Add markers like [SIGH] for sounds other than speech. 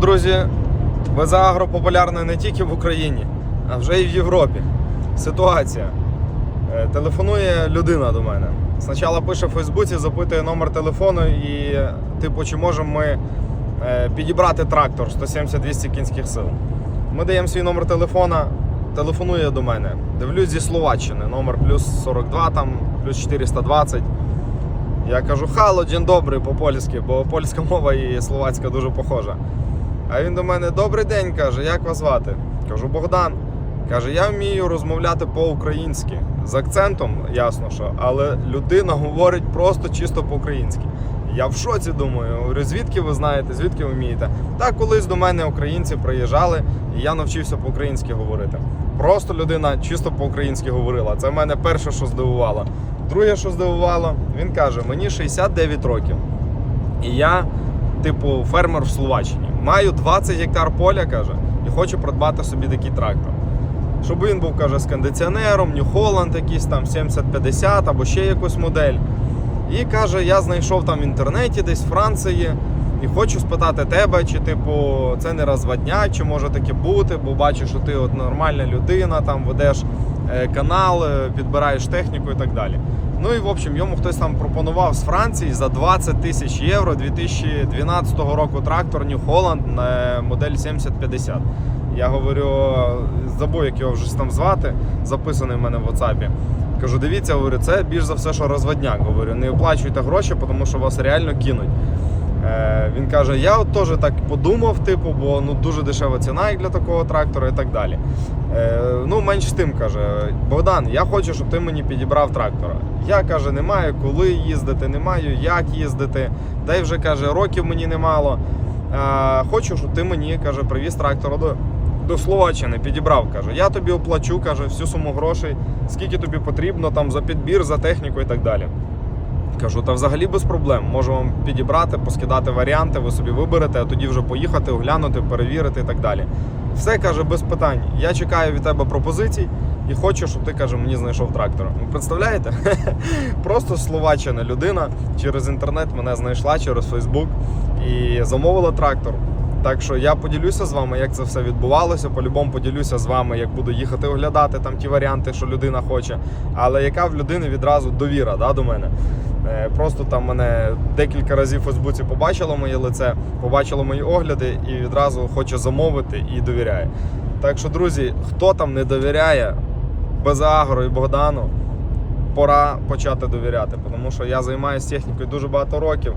Друзі, Безагро популярне не тільки в Україні, а вже і в Європі. Ситуація. Е, Телефонує людина до мене. Спочатку пише в Фейсбуці, запитує номер телефону і, типу, чи можемо ми е, підібрати трактор 170-200 кінських сил. Ми даємо свій номер телефона, телефонує до мене. Дивлюсь зі Словаччини, номер плюс 42, там, плюс 420. Я кажу, хало, добрий по-польськи, бо польська мова і словацька дуже похожа. А він до мене добрий день каже, як вас звати? Кажу, Богдан. Каже, я вмію розмовляти по-українськи. З акцентом, ясно що, але людина говорить просто чисто по-українськи. Я в шоці думаю, говорю, звідки ви знаєте, звідки ви вмієте? Так, колись до мене українці приїжджали, і я навчився по-українськи говорити. Просто людина чисто по-українськи говорила. Це мене перше, що здивувало. Друге, що здивувало, він каже: мені 69 років. І я, типу, фермер в Словаччині. Маю 20 гектар поля, каже, і хочу придбати собі такий трактор. Щоб він був, каже, з кондиціонером, New Holland якийсь там 7050 або ще якусь модель. І каже, я знайшов там в інтернеті десь в Франції. І хочу спитати тебе, чи типу це не розводняк, чи може таке бути, бо бачу, що ти от нормальна людина, там ведеш е, канал, е, підбираєш техніку і так далі. Ну і в общем, йому хтось там пропонував з Франції за 20 тисяч євро 2012 року трактор New Holland модель 7050. Я говорю, забув, як його вже там звати, записаний в мене в WhatsApp. Кажу, дивіться, говорю, це більш за все, що розводняк. Говорю, не оплачуйте гроші, тому що вас реально кинуть. Е, він каже: я от теж так подумав, типу, бо ну дуже дешева ціна як для такого трактора і так далі. Е, ну, менш з тим каже, Богдан, я хочу, щоб ти мені підібрав трактора. Я каже, не маю коли їздити, не маю як їздити. Дай вже каже, років мені немало. Е, хочу, щоб ти мені каже, привіз трактора до, до Словаччини, підібрав. каже. Я тобі оплачу, каже, всю суму грошей, скільки тобі потрібно там за підбір, за техніку і так далі. Кажу, та взагалі без проблем. Можу вам підібрати, поскидати варіанти, ви собі виберете, а тоді вже поїхати, оглянути, перевірити і так далі. Все каже без питань. Я чекаю від тебе пропозицій і хочу, щоб ти каже, мені знайшов трактора. Ви представляєте? [LAUGHS] Просто з Словаччини людина через інтернет мене знайшла через Фейсбук і замовила трактор. Так що я поділюся з вами, як це все відбувалося. По-любому поділюся з вами, як буду їхати оглядати там ті варіанти, що людина хоче. Але яка в людини відразу довіра да, до мене. Е, Просто там мене декілька разів в Фейсбуці побачило моє лице, побачило мої огляди і відразу хоче замовити і довіряє. Так що, друзі, хто там не довіряє Безагро і Богдану, пора почати довіряти, тому що я займаюся технікою дуже багато років.